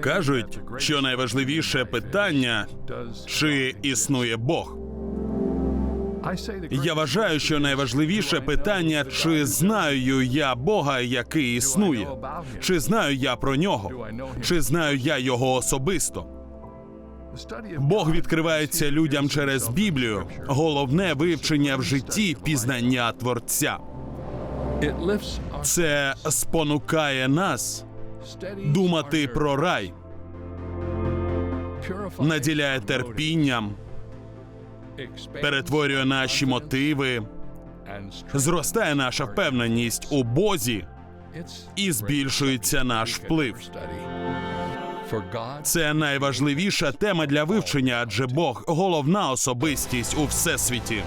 Кажуть, що найважливіше питання чи існує Бог. Я вважаю, що найважливіше питання, чи знаю я Бога, який існує, чи знаю я про нього, чи знаю я його особисто. Бог відкривається людям через Біблію. Головне вивчення в житті пізнання Творця. Це спонукає нас думати про рай, наділяє терпінням, перетворює наші мотиви, зростає наша впевненість у Бозі і збільшується наш вплив. Це найважливіша тема для вивчення, адже Бог головна особистість у всесвіті.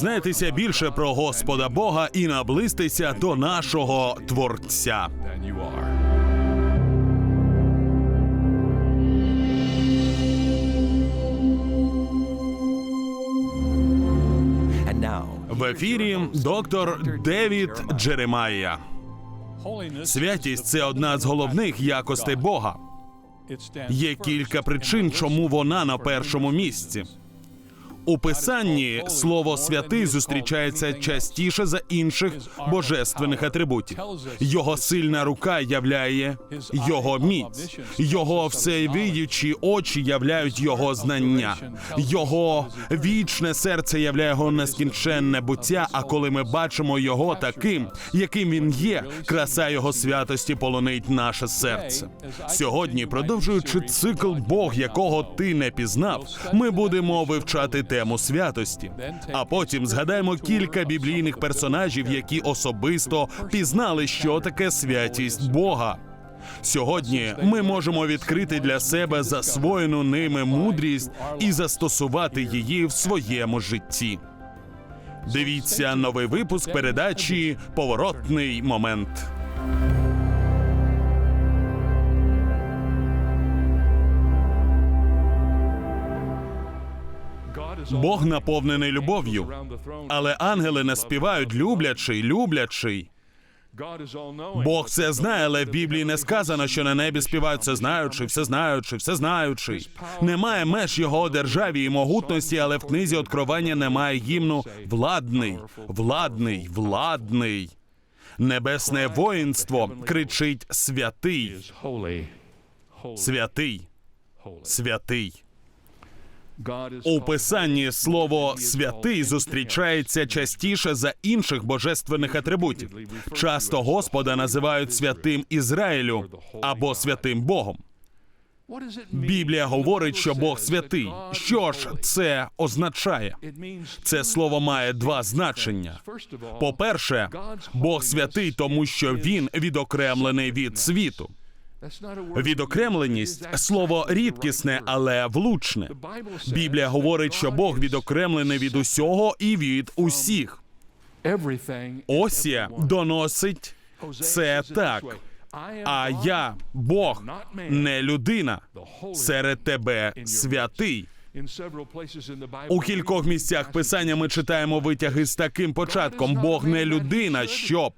Дізнайтеся більше про Господа Бога і наблизьтеся до нашого Творця. В ефірі доктор Девід Джеремайя. Святість це одна з головних якостей Бога. Є кілька причин, чому вона на першому місці. У писанні слово святий зустрічається частіше за інших божественних атрибутів. Його сильна рука являє його міць, його всевидючі очі являють його знання, його вічне серце являє його нескінченне буття. А коли ми бачимо його таким, яким він є, краса його святості полонить наше серце. Сьогодні, продовжуючи цикл Бог, якого ти не пізнав, ми будемо вивчати тему святості. А потім згадаємо кілька біблійних персонажів, які особисто пізнали, що таке святість Бога. Сьогодні ми можемо відкрити для себе засвоєну ними мудрість і застосувати її в своєму житті. Дивіться новий випуск передачі Поворотний момент. Бог наповнений любов'ю, але ангели не співають люблячий, люблячий. Бог все знає, але в Біблії не сказано, що на небі співають всезнаючий, всезнаючий, всезнаючий. Немає меж його державі і могутності, але в книзі Откровення немає гімну владний, владний, владний. Небесне воїнство кричить святий, святий, святий. У писанні слово святий зустрічається частіше за інших божественних атрибутів. Часто Господа називають святим Ізраїлю або святим Богом. Біблія говорить, що Бог святий. Що ж це означає? Це слово має два значення. По-перше, Бог святий, тому що він відокремлений від світу. Відокремленість слово рідкісне, але влучне. Біблія говорить, що Бог відокремлений від усього і від усіх. Осія доносить це так. А я, Бог, не людина. Серед тебе святий. У кількох місцях писання ми читаємо витяги з таким початком: Бог не людина, щоб.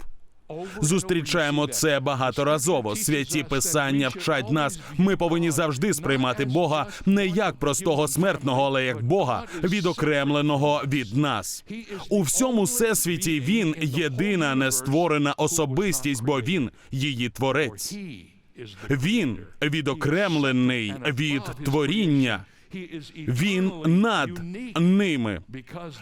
Зустрічаємо це багаторазово. Святі писання вчать нас. Ми повинні завжди сприймати Бога не як простого смертного, але як Бога, відокремленого від нас. У всьому всесвіті він єдина нестворена особистість, бо він її творець. Він відокремлений від творіння. Він над ними.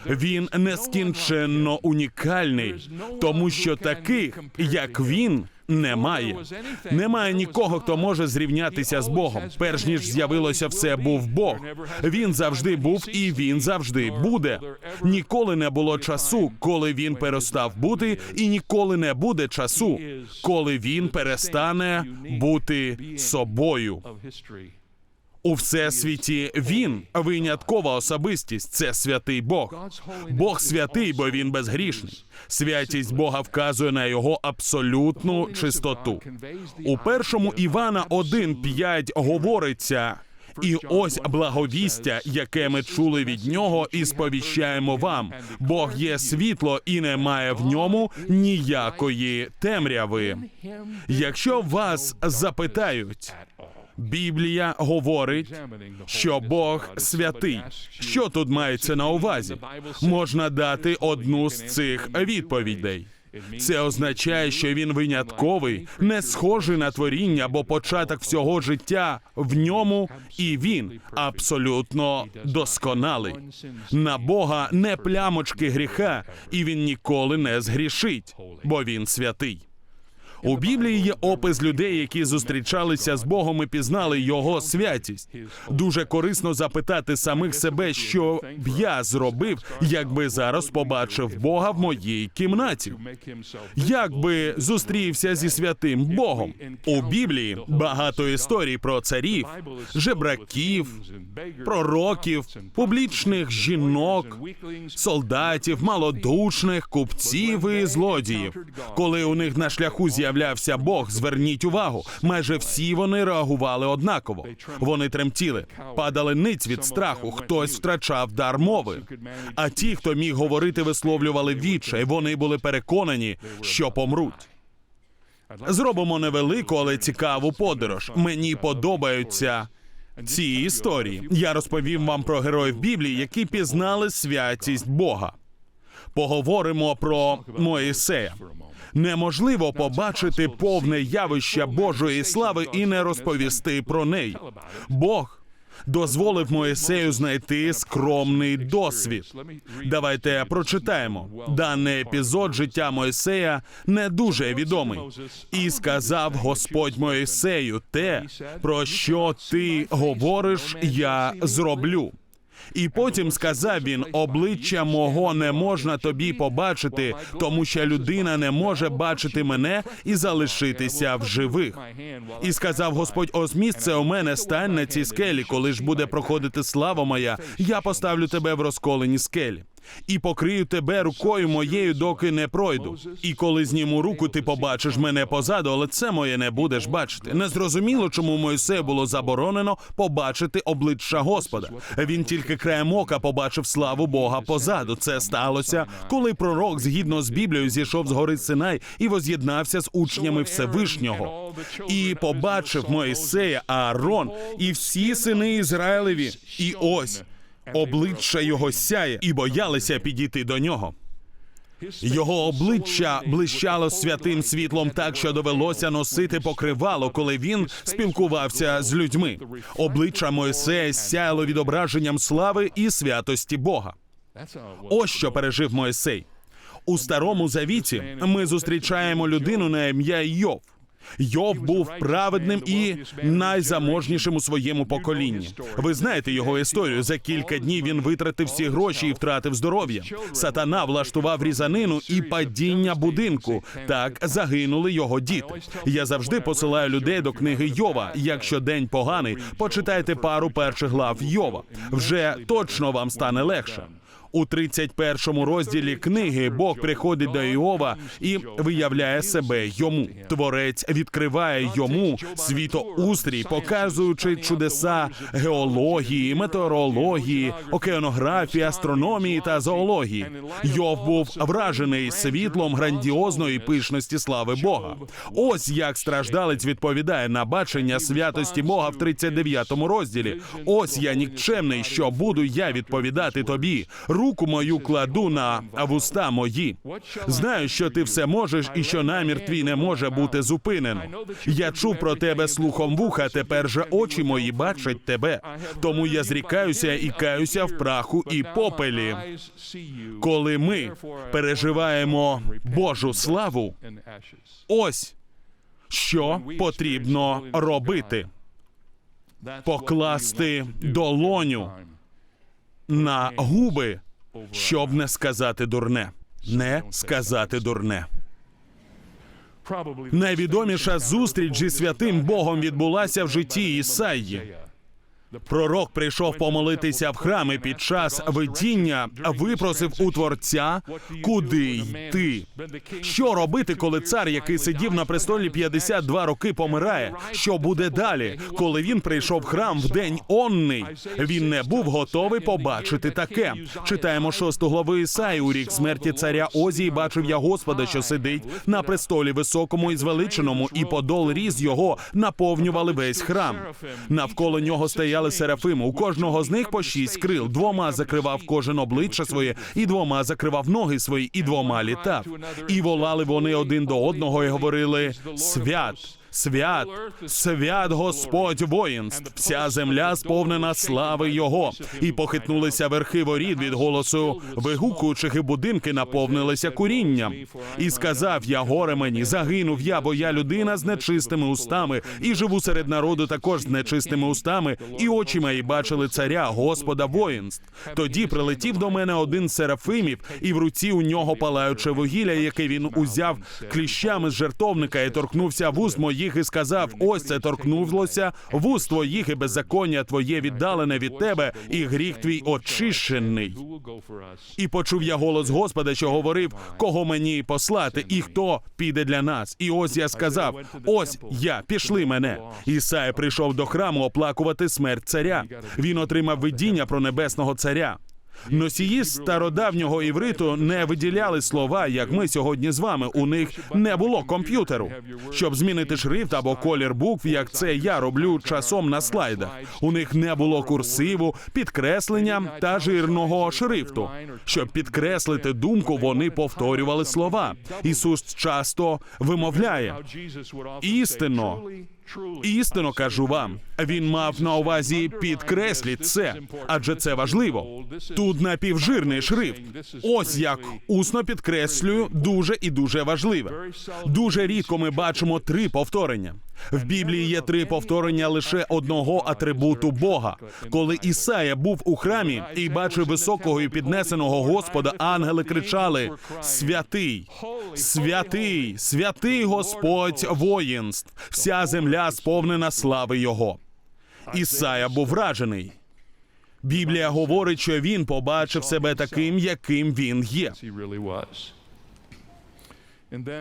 Він нескінченно унікальний, тому що таких, як він, немає. Немає нікого, хто може зрівнятися з Богом. Перш ніж з'явилося все, був Бог. Він завжди був і він завжди буде. Ніколи не було часу, коли він перестав бути, і ніколи не буде часу, коли він перестане бути собою. У всесвіті він виняткова особистість. Це святий Бог. Бог святий, бо він безгрішний. Святість Бога вказує на його абсолютну чистоту. У першому Івана 1.5 говориться. І ось благовістя, яке ми чули від нього, і сповіщаємо вам. Бог є світло, і немає в ньому ніякої темряви. Якщо вас запитають, Біблія говорить, що Бог святий. Що тут мається на увазі? Можна дати одну з цих відповідей. Це означає, що він винятковий, не схожий на творіння, бо початок всього життя в ньому, і він абсолютно досконалий. На Бога не плямочки гріха, і він ніколи не згрішить, бо він святий. У Біблії є опис людей, які зустрічалися з Богом і пізнали його святість. Дуже корисно запитати самих себе, що б я зробив, якби зараз побачив Бога в моїй кімнаті. Як би зустрівся зі святим Богом у Біблії багато історій про царів, жебраків, пророків, публічних жінок, солдатів, малодушних, купців і злодіїв. Коли у них на шляху з'являвся Бог, зверніть увагу, майже всі вони реагували однаково. Вони тремтіли, падали ниць від страху. Хтось втрачав дар мови. А ті, хто міг говорити, висловлювали відчай. Вони були переконані, що помруть. Зробимо невелику, але цікаву подорож. Мені подобаються ці історії. Я розповім вам про героїв Біблії, які пізнали святість Бога. Поговоримо про Моїсея. Неможливо побачити повне явище Божої слави і не розповісти про неї. Бог дозволив Моїсею знайти скромний досвід. Давайте прочитаємо. Даний епізод життя Моїсея не дуже відомий. І сказав Господь Моїсею те, про що ти говориш, я зроблю. І потім сказав він: обличчя мого не можна тобі побачити, тому що людина не може бачити мене і залишитися в живих. І сказав Господь: ось місце у мене стань на цій скелі. Коли ж буде проходити слава моя, я поставлю тебе в розколені скелі. І покрию тебе рукою моєю, доки не пройду. І коли зніму руку, ти побачиш мене позаду, але це моє не будеш бачити. Незрозуміло, чому Мойсею було заборонено побачити обличчя Господа. Він тільки краєм ока побачив славу Бога позаду. Це сталося, коли пророк, згідно з Біблією, зійшов з гори Синай і воз'єднався з учнями Всевишнього. І побачив Моїсея, Аарон і всі сини Ізраїлеві. І ось обличчя його сяє, і боялися підійти до нього. Його обличчя блищало святим світлом так, що довелося носити покривало, коли він спілкувався з людьми. Обличчя Моїсея сяяло відображенням слави і святості Бога. Ось що пережив Моїсей. У старому завіті ми зустрічаємо людину на ім'я Йов. Йов був праведним і найзаможнішим у своєму поколінні. Ви знаєте його історію. За кілька днів він витратив всі гроші і втратив здоров'я. Сатана влаштував різанину і падіння будинку. Так загинули його діти. Я завжди посилаю людей до книги Йова. Якщо день поганий, почитайте пару перших глав Йова. Вже точно вам стане легше. У 31 розділі книги Бог приходить до Іова і виявляє себе йому. Творець відкриває йому світоустрій, показуючи чудеса геології, метеорології, океанографії, астрономії та зоології. Йов був вражений світлом грандіозної пишності слави Бога. Ось як страждалець відповідає на бачення святості Бога в 39 розділі. Ось я нікчемний, що буду я відповідати тобі руку мою кладу на вуста мої. Знаю, що ти все можеш, і що намір твій не може бути зупинено. Я чув про тебе слухом вуха. Тепер же очі мої бачать тебе. Тому я зрікаюся і каюся в праху і попелі. Коли ми переживаємо Божу славу, ось що потрібно робити: покласти долоню на губи, щоб не сказати дурне. Не сказати дурне. Найвідоміша зустріч зі святим Богом відбулася в житті Ісаї. Пророк прийшов помолитися в храм і під час видіння випросив у творця, куди йти. Що робити, коли цар, який сидів на престолі 52 роки, помирає? Що буде далі? Коли він прийшов в храм в день онний, він не був готовий побачити таке. Читаємо шосту главу Ісаї. У рік смерті царя Озії бачив я Господа, що сидить на престолі високому і звеличеному, і подол різ його наповнювали весь храм. Навколо нього стояли серафим. У кожного з них по шість крил. Двома закривав кожен обличчя своє, і двома закривав ноги свої, і двома літав. І волали вони один до одного і говорили: Свят. Свят, свят Господь воїнств, вся земля сповнена слави Його, і похитнулися верхи воріт від голосу вигукуючих, і будинки наповнилися курінням. І сказав я, горе мені, загинув я, бо я людина з нечистими устами, і живу серед народу також з нечистими устами, і очі мої бачили царя, Господа воїнств. Тоді прилетів до мене один з серафимів, і в руці у нього палаюче вугілля, яке він узяв кліщами з жертовника, і торкнувся вуст моїх, і сказав: Ось це торкнулося вуст твоїх, і беззаконня твоє віддалене від тебе, і гріх твій очищений. І почув я голос Господа, що говорив, кого мені послати, і хто піде для нас. І ось я сказав: ось я, пішли мене. Ісая прийшов до храму оплакувати смерть царя. Він отримав видіння про небесного царя. Носії стародавнього івриту не виділяли слова, як ми сьогодні з вами. У них не було комп'ютеру, щоб змінити шрифт або колір букв, як це я роблю часом на слайдах. У них не було курсиву, підкреслення та жирного шрифту. Щоб підкреслити думку, вони повторювали слова. Ісус часто вимовляє істинно. Істинно кажу вам, він мав на увазі підкресліть це, адже це важливо. Тут напівжирний шрифт. Ось як усно підкреслюю, дуже і дуже важливе. Дуже рідко ми бачимо три повторення. В Біблії є три повторення лише одного атрибуту Бога. Коли Ісая був у храмі і бачив високого і піднесеного Господа, ангели кричали: Святий, святий, святий Господь воїнств, вся земля сповнена слави Його. Ісая був вражений. Біблія говорить, що він побачив себе таким, яким він є.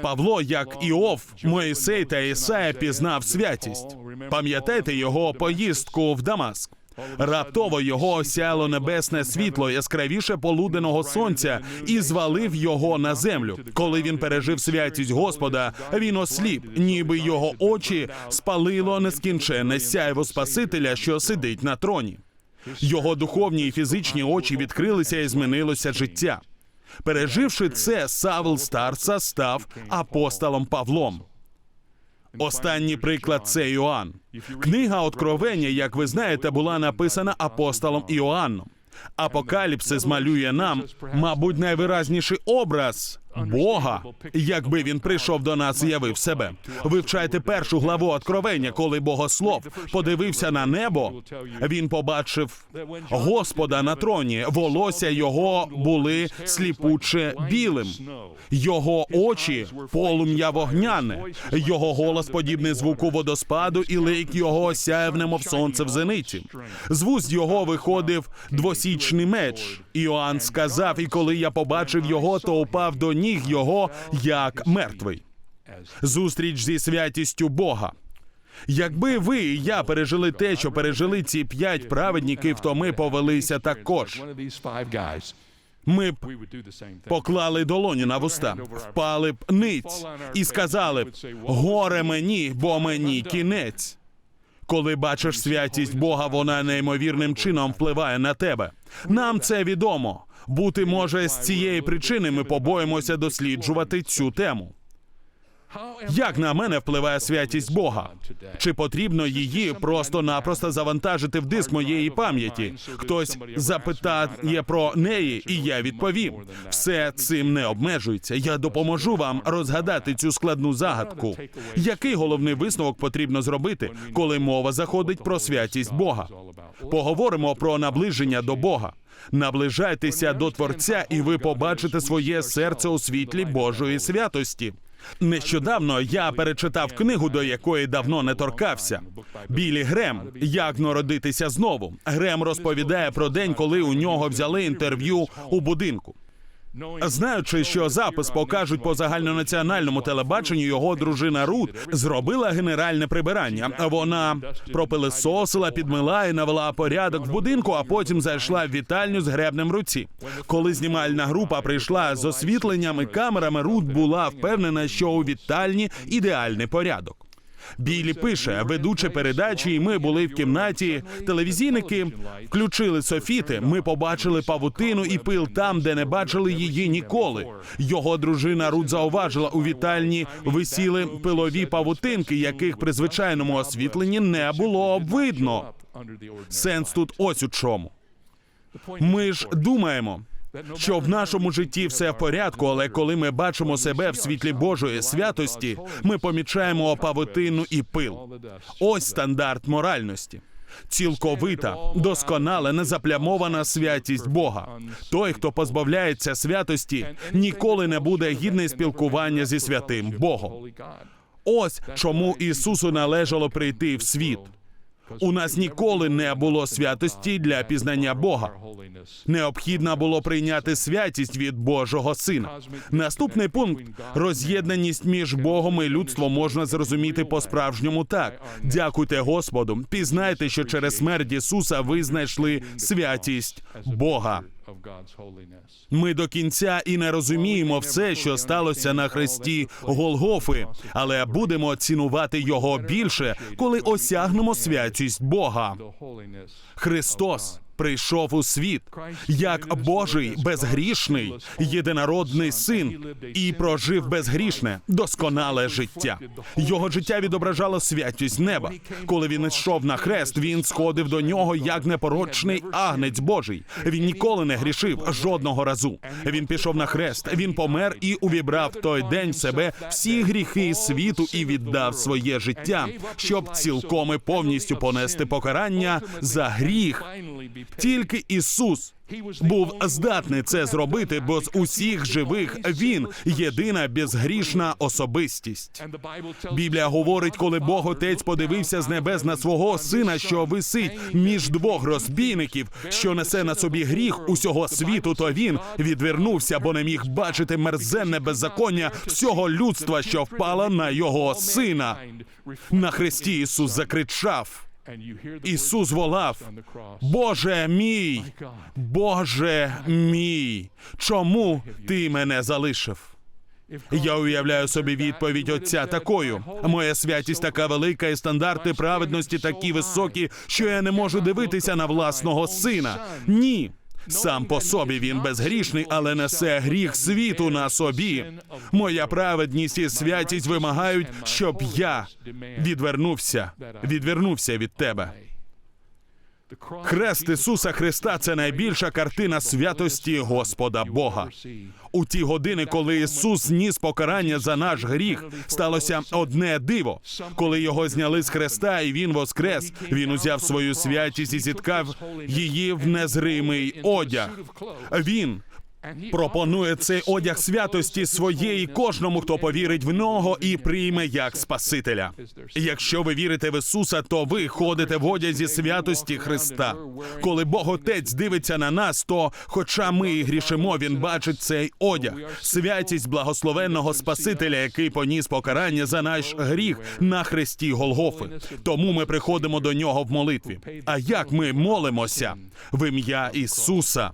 Павло, як Іов, Моїсей та Ісая пізнав святість. Пам'ятаєте його поїздку в Дамаск? Раптово його осяяло небесне світло яскравіше полуденного сонця і звалив його на землю. Коли він пережив святість Господа, він осліп, ніби його очі спалило нескінченне сяйво Спасителя, що сидить на троні. Його духовні і фізичні очі відкрилися і змінилося життя. Переживши це, Савл Старца став апостолом Павлом. Останній приклад це Іоанн. Книга Откровення, як ви знаєте, була написана апостолом Іоанном. Апокаліпсис малює нам, мабуть, найвиразніший образ Бога, якби він прийшов до нас і явив себе. Вивчайте першу главу Откровення, коли богослов подивився на небо. Він побачив Господа на троні. Волосся його були сліпуче білим. Його очі полум'я вогняне, його голос подібний звуку водоспаду, і лик його осяяв, немов сонце в зениті. З вуст його виходив двосічний меч. Іоанн сказав: І коли я побачив його, то упав до ніг його як мертвий. Зустріч зі святістю Бога. Якби ви і я пережили те, що пережили ці п'ять праведників, то ми повелися також. Ми б поклали долоні на вуста, впали б ниць і сказали б: горе мені, бо мені кінець. Коли бачиш святість Бога, вона неймовірним чином впливає на тебе. Нам це відомо. Бути може з цієї причини ми побоїмося досліджувати цю тему. Як на мене впливає святість Бога? Чи потрібно її просто-напросто завантажити в диск моєї пам'яті? Хтось запитає про неї, і я відповім. Все цим не обмежується. Я допоможу вам розгадати цю складну загадку. Який головний висновок потрібно зробити, коли мова заходить про святість Бога? Поговоримо про наближення до Бога. Наближайтеся до Творця, і ви побачите своє серце у світлі Божої святості. Нещодавно я перечитав книгу, до якої давно не торкався. Білі Грем Як народитися знову. Грем розповідає про день, коли у нього взяли інтерв'ю у будинку. Знаючи, що запис покажуть по загальнонаціональному телебаченню, його дружина Рут зробила генеральне прибирання. Вона пропилисосила, підмила і навела порядок в будинку, а потім зайшла в вітальню з гребнем в руці. Коли знімальна група прийшла з освітленням і камерами, Рут була впевнена, що у вітальні ідеальний порядок. Білі пише, ведучи передачі, і ми були в кімнаті. Телевізійники включили софіти. Ми побачили павутину і пил там, де не бачили її ніколи. Його дружина Рут зауважила у вітальні висіли пилові павутинки, яких при звичайному освітленні не було видно. Сенс тут ось у чому. Ми ж думаємо, що в нашому житті все в порядку, але коли ми бачимо себе в світлі Божої святості, ми помічаємо павутину і пил. Ось стандарт моральності. Цілковита, досконала, незаплямована святість Бога. Той, хто позбавляється святості, ніколи не буде гідний спілкування зі святим Богом. Ось чому Ісусу належало прийти в світ. У нас ніколи не було святості для пізнання Бога. Необхідно було прийняти святість від Божого Сина. Наступний пункт роз'єднаність між Богом і людством можна зрозуміти по-справжньому так. Дякуйте Господу. Пізнайте, що через смерть Ісуса ви знайшли святість Бога. Ми до кінця і не розуміємо все, що сталося на хресті Голгофи, але будемо цінувати його більше, коли осягнемо святість Бога. Христос прийшов у світ як Божий безгрішний єдинародний син і прожив безгрішне, досконале життя. Його життя відображало святість неба. Коли він йшов на хрест, він сходив до нього як непорочний агнець Божий. Він ніколи не грішив жодного разу. Він пішов на хрест, він помер і увібрав той день в себе всі гріхи світу і віддав своє життя, щоб цілком і повністю понести покарання за гріх. Тільки Ісус був здатний це зробити, бо з усіх живих він єдина безгрішна особистість. Біблія говорить, коли Бог Отець подивився з небес на свого сина, що висить між двох розбійників, що несе на собі гріх усього світу, то він відвернувся, бо не міг бачити мерзенне беззаконня всього людства, що впало на його сина. На хресті Ісус закричав. Ісус волав, Боже мій, Боже мій, чому ти мене залишив? Я уявляю собі відповідь Отця такою. Моя святість така велика, і стандарти праведності такі високі, що я не можу дивитися на власного сина. Ні. Сам по собі він безгрішний, але несе гріх світу на собі. Моя праведність і святість вимагають, щоб я відвернувся, відвернувся від тебе. Хрест Ісуса Христа це найбільша картина святості Господа Бога. У ті години, коли Ісус ніс покарання за наш гріх, сталося одне диво. Коли його зняли з хреста, і він воскрес, він узяв свою святість і зіткав її в незримий одяг. Він пропонує цей одяг святості своєї кожному, хто повірить в нього і прийме як Спасителя. Якщо ви вірите в Ісуса, то ви ходите в одязі святості Христа. Коли Бог Отець дивиться на нас, то, хоча ми і грішимо, він бачить цей одяг, святість благословенного Спасителя, який поніс покарання за наш гріх на хресті Голгофи. Тому ми приходимо до нього в молитві. А як ми молимося в ім'я Ісуса?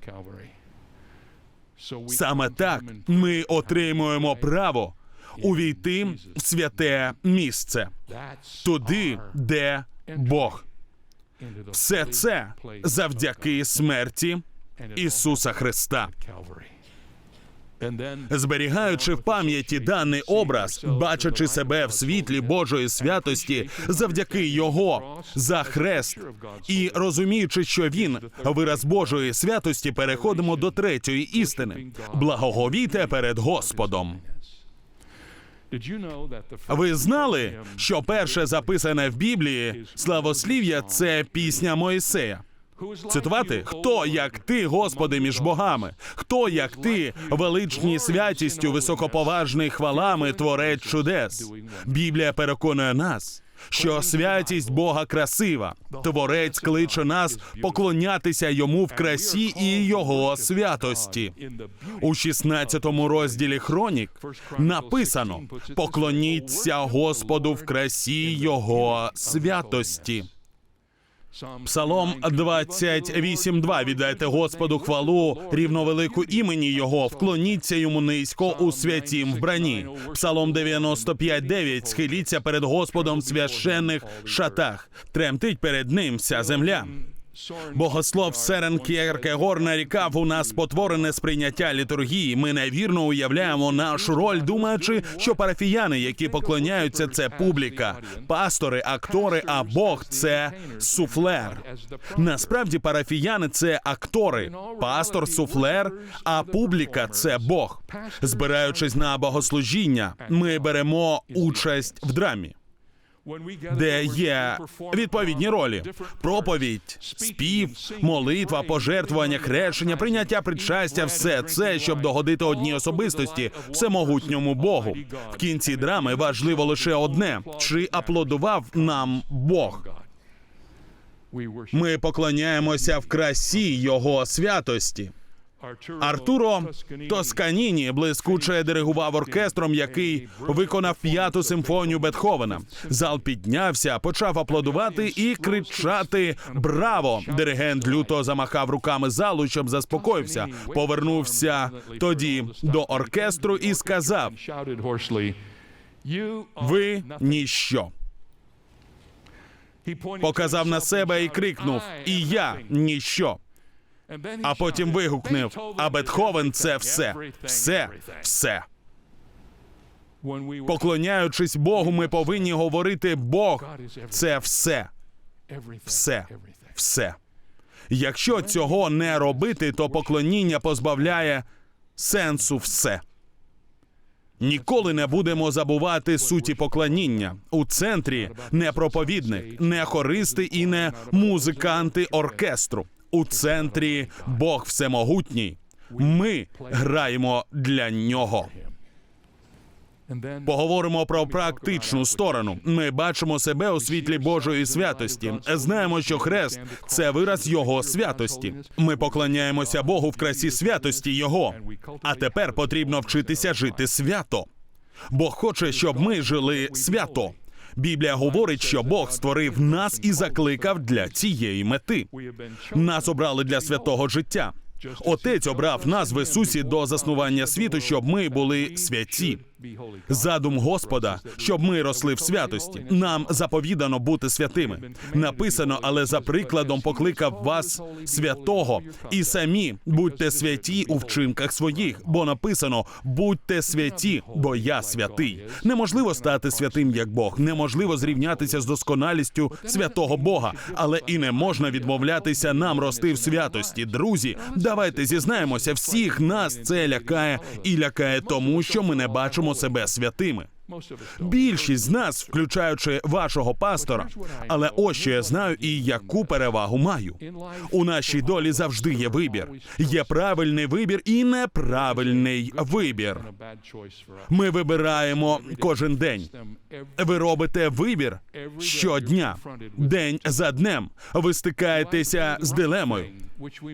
Саме так ми отримуємо право увійти в святе місце, туди, де Бог. Все це завдяки смерті Ісуса Христа. Зберігаючи в пам'яті даний образ, бачачи себе в світлі Божої святості завдяки Його за хрест, і розуміючи, що він вираз Божої святості, переходимо до третьої істини. Благоговійте перед Господом. Ви знали, що перше записане в Біблії славослів'я це пісня Моїсея. Цитувати хто як ти, Господи, між богами, хто як ти, величній святістю, високоповажний хвалами, творець чудес. Біблія переконує нас, що святість Бога красива. Творець кличе нас поклонятися йому в красі і його святості. У 16 розділі Хронік написано: поклоніться Господу в красі його святості. Псалом 28.2. Віддайте Господу хвалу, рівновелику імені Його, вклоніться йому низько у святім вбранні. Псалом 95.9. Схиліться перед Господом в священних шатах. Тремтить перед ним вся земля. Богослов Серен Кierkegaard нарікав у нас потворене сприйняття літургії. Ми невірно уявляємо нашу роль, думаючи, що парафіяни, які поклоняються, це публіка, пастори, актори, а Бог це суфлер. Насправді парафіяни це актори, пастор, суфлер, а публіка це Бог. Збираючись на богослужіння, ми беремо участь в драмі де є відповідні ролі: проповідь, спів, молитва, пожертвування, хрещення, прийняття причастя, все це, щоб догодити одній особистості, всемогутньому Богу. В кінці драми важливо лише одне: чи аплодував нам Бог. Ми поклоняємося в красі Його святості. Артуро Тосканіні блискуче диригував оркестром, який виконав п'яту симфонію Бетховена. Зал піднявся, почав аплодувати і кричати Браво! Диригент люто замахав руками залу, щоб заспокоївся. Повернувся тоді до оркестру і сказав: Ви ніщо. Показав на себе і крикнув: І я ніщо. А потім вигукнув: а Бетховен це все, все, все. Поклоняючись Богу, ми повинні говорити Бог це все, все, все. Якщо цього не робити, то поклоніння позбавляє сенсу все. Ніколи не будемо забувати суті поклоніння. У центрі не проповідник, не хористи і не музиканти оркестру. У центрі Бог всемогутній. Ми граємо для нього. Поговоримо про практичну сторону. Ми бачимо себе у світлі Божої святості. Знаємо, що хрест це вираз Його святості. Ми поклоняємося Богу в красі святості Його. А тепер потрібно вчитися жити свято. Бог хоче, щоб ми жили свято. Біблія говорить, що Бог створив нас і закликав для цієї мети. Нас обрали для святого життя. Отець обрав нас в Ісусі до заснування світу, щоб ми були святі. Задум Господа, щоб ми росли в святості. Нам заповідано бути святими. Написано, але за прикладом покликав вас святого, і самі будьте святі у вчинках своїх, бо написано: будьте святі, бо я святий. Неможливо стати святим як Бог, неможливо зрівнятися з досконалістю святого Бога, але і не можна відмовлятися нам рости в святості. Друзі, давайте зізнаємося, всіх нас це лякає і лякає тому, що ми не бачимо себе святими. Більшість з нас, включаючи вашого пастора, але ось що я знаю і яку перевагу маю. У нашій долі завжди є вибір. Є правильний вибір і неправильний вибір. Ми вибираємо кожен день. Ви робите вибір щодня, день за днем. Ви стикаєтеся з дилемою.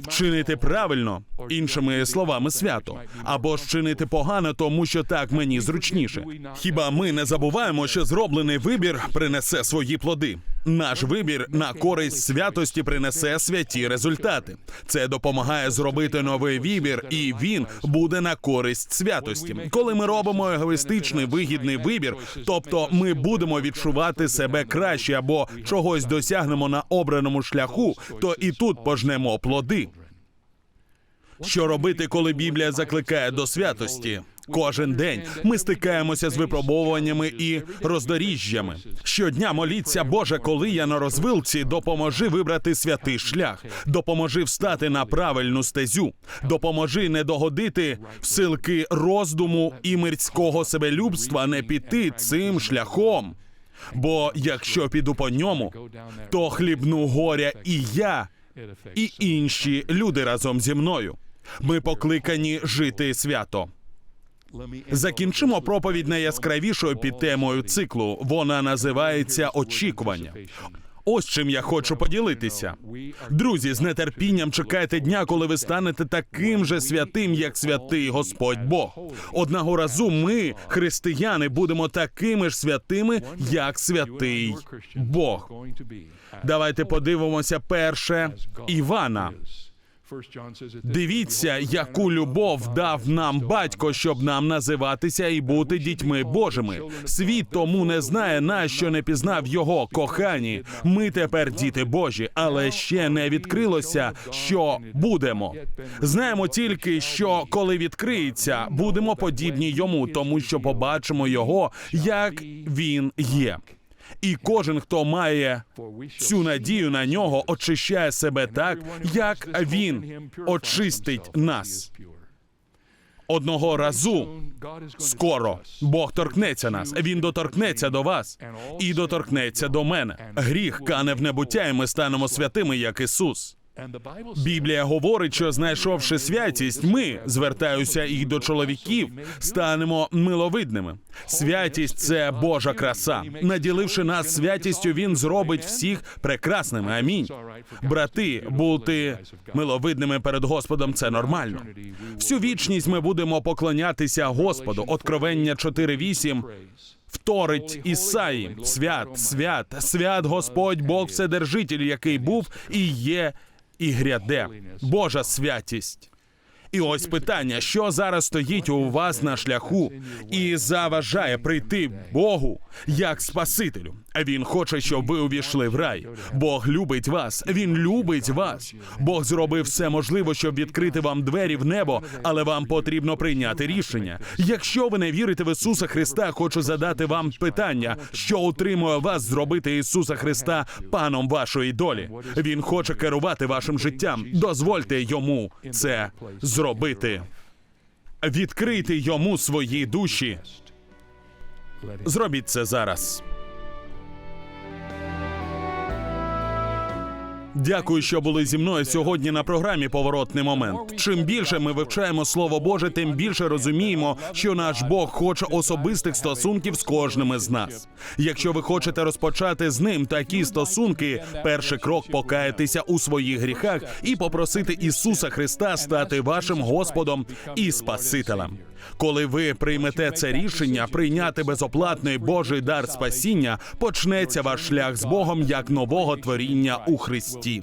Вчинити правильно, іншими словами, свято, або ж вчинити погано, тому що так мені зручніше. Хіба ми не забуваємо, що зроблений вибір принесе свої плоди? Наш вибір на користь святості принесе святі результати. Це допомагає зробити новий вибір, і він буде на користь святості. Коли ми робимо егоїстичний вигідний вибір, тобто ми будемо відчувати себе краще або чогось досягнемо на обраному шляху, то і тут пожнемо плоди. Що робити, коли Біблія закликає до святості? Кожен день ми стикаємося з випробовуваннями і роздоріжжями. Щодня моліться, Боже, коли я на розвилці, допоможи вибрати святий шлях, допоможи встати на правильну стезю, допоможи не догодити в силки роздуму і мирського себелюбства, не піти цим шляхом. Бо якщо піду по ньому, то хлібну горя і я, і інші люди разом зі мною. Ми покликані жити свято. Закінчимо проповідь найяскравішою під темою циклу. Вона називається очікування. Ось чим я хочу поділитися. Друзі, з нетерпінням чекайте дня, коли ви станете таким же святим, як святий Господь Бог. Одного разу ми, християни, будемо такими ж святими, як святий Бог. Давайте подивимося перше Івана. Дивіться, яку любов дав нам батько, щоб нам називатися і бути дітьми Божими. Світ тому не знає нас, що не пізнав його кохані. Ми тепер діти Божі, але ще не відкрилося, що будемо. Знаємо тільки, що коли відкриється, будемо подібні йому, тому що побачимо його, як він є. І кожен, хто має цю надію на нього, очищає себе так, як він очистить нас. Одного разу скоро Бог торкнеться нас. Він доторкнеться до вас і доторкнеться до мене. Гріх кане в небуття, і ми станемо святими, як Ісус. Біблія говорить, що знайшовши святість, ми звертаюся і до чоловіків, станемо миловидними. Святість це Божа краса. Наділивши нас святістю, він зробить всіх прекрасними. Амінь. Брати, бути миловидними перед Господом це нормально. Всю вічність ми будемо поклонятися Господу. Откровення 4.8 Вторить Ісаї, свят, свят, свят Господь Бог Вседержитель, який був і є, і гряде. Божа святість. І ось питання, що зараз стоїть у вас на шляху і заважає прийти Богу як Спасителю. Він хоче, щоб ви увійшли в рай. Бог любить вас. Він любить вас. Бог зробив все можливе, щоб відкрити вам двері в небо, але вам потрібно прийняти рішення. Якщо ви не вірите в Ісуса Христа, хочу задати вам питання, що утримує вас зробити Ісуса Христа паном вашої долі. Він хоче керувати вашим життям. Дозвольте йому це зробити. Відкрийте йому свої душі. Зробіть це зараз. Дякую, що були зі мною сьогодні на програмі Поворотний момент. Чим більше ми вивчаємо Слово Боже, тим більше розуміємо, що наш Бог хоче особистих стосунків з кожним із нас. Якщо ви хочете розпочати з ним такі стосунки, перший крок покаятися у своїх гріхах і попросити Ісуса Христа стати вашим Господом і Спасителем. Коли ви приймете це рішення, прийняти безоплатний Божий дар спасіння, почнеться ваш шлях з Богом як нового творіння у Христі.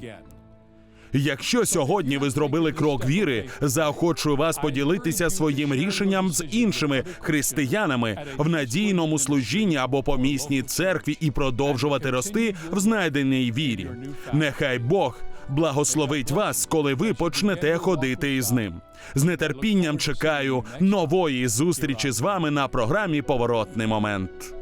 Якщо сьогодні ви зробили крок віри, заохочую вас поділитися своїм рішенням з іншими християнами в надійному служінні або помісній церкві і продовжувати рости в знайденій вірі. Нехай Бог благословить вас, коли ви почнете ходити із ним. З нетерпінням чекаю нової зустрічі з вами на програмі Поворотний момент.